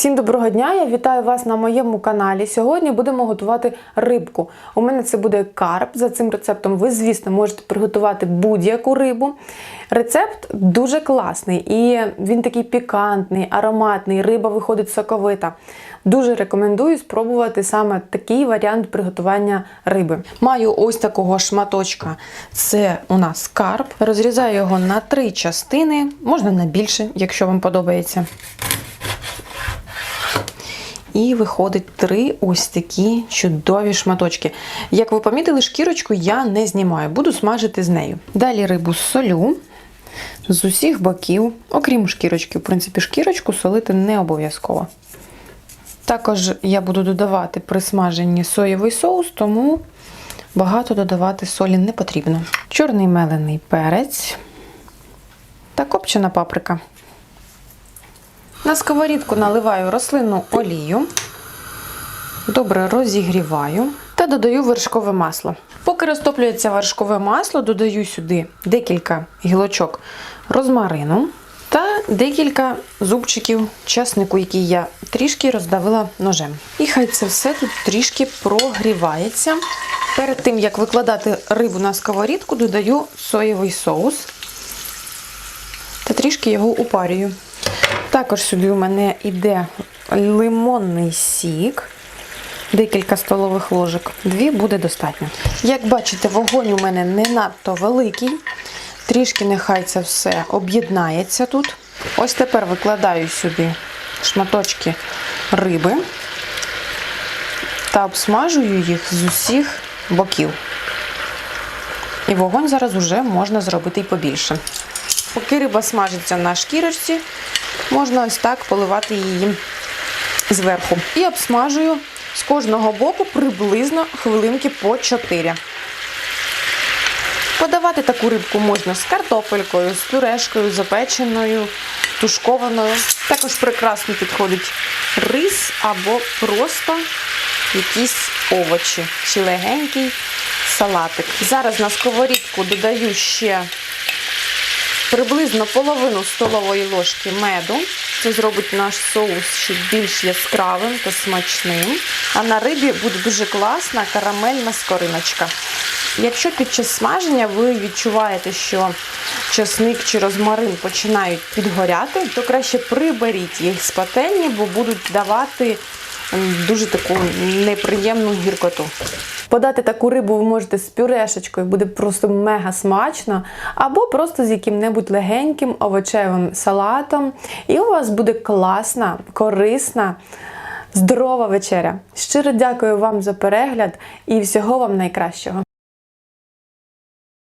Всім доброго дня! Я вітаю вас на моєму каналі. Сьогодні будемо готувати рибку. У мене це буде карп. За цим рецептом ви, звісно, можете приготувати будь-яку рибу. Рецепт дуже класний і він такий пікантний, ароматний, риба виходить соковита. Дуже рекомендую спробувати саме такий варіант приготування риби. Маю ось такого шматочка. Це у нас карп. Розрізаю його на три частини, можна на більше, якщо вам подобається. І виходить три ось такі чудові шматочки. Як ви помітили, шкірочку я не знімаю, буду смажити з нею. Далі рибу солю з усіх боків, окрім шкірочки. В принципі, шкірочку солити не обов'язково. Також я буду додавати при смаженні соєвий соус, тому багато додавати солі не потрібно. Чорний мелений перець та копчена паприка. На сковорідку наливаю рослинну олію, добре розігріваю та додаю вершкове масло. Поки розтоплюється вершкове масло, додаю сюди декілька гілочок розмарину та декілька зубчиків часнику, який я трішки роздавила ножем. І хай це все тут трішки прогрівається. Перед тим, як викладати рибу на сковорідку, додаю соєвий соус та трішки його упарюю. Також сюди у мене йде лимонний сік, декілька столових ложок. Дві буде достатньо. Як бачите, вогонь у мене не надто великий. Трішки нехай це все об'єднається тут. Ось тепер викладаю сюди шматочки риби та обсмажую їх з усіх боків. І вогонь зараз вже можна зробити і побільше. Поки риба смажиться на шкірочці, можна ось так поливати її зверху. І обсмажую з кожного боку приблизно хвилинки по 4. Подавати таку рибку можна з картопелькою, з пюрешкою, запеченою, тушкованою. Також прекрасно підходить рис або просто якісь овочі чи легенький салатик. Зараз на сковорідку додаю ще приблизно половину столової ложки меду. Це зробить наш соус ще більш яскравим та смачним. А на рибі буде дуже класна карамельна скориночка. Якщо під час смаження ви відчуваєте, що часник чи розмарин починають підгоряти, то краще приберіть їх з пательні, бо будуть давати дуже таку неприємну гіркоту. Подати таку рибу ви можете з пюрешечкою, буде просто мега смачно, або просто з яким-небудь легеньким овочевим салатом. І у вас буде класна, корисна, здорова вечеря. Щиро дякую вам за перегляд і всього вам найкращого.